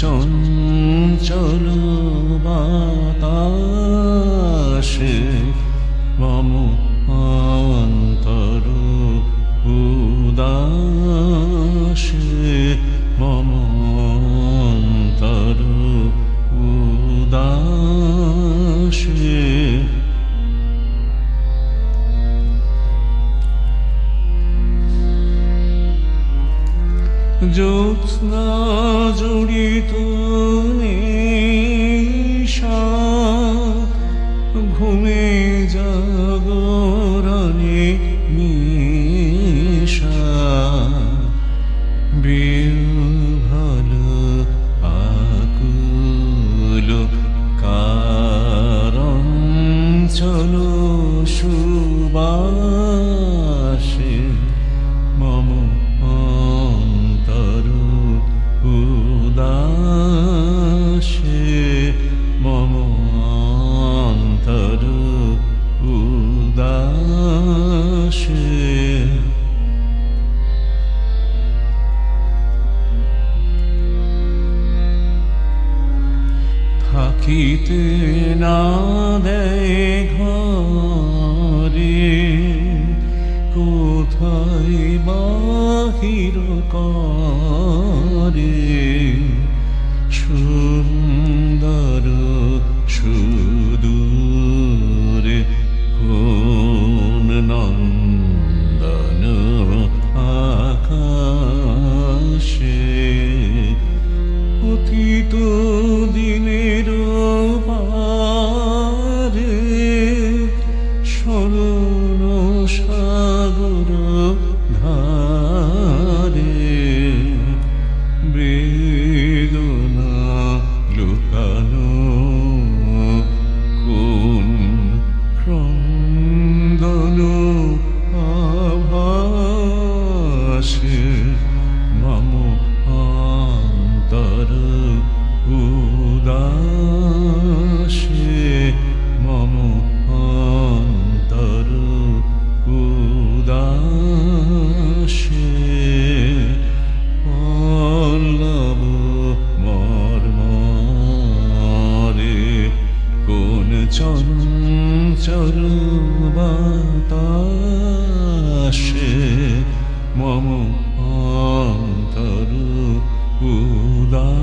চঞ্চল বাতাসে মম অন্তর উদাসে মম জ্যোৎস্না জড়িত নিশা থাকিতে না দেয় ঘরে কোথায় বাহির করে? চঞ্চল বাতাসে মম অন্তর উদাসে।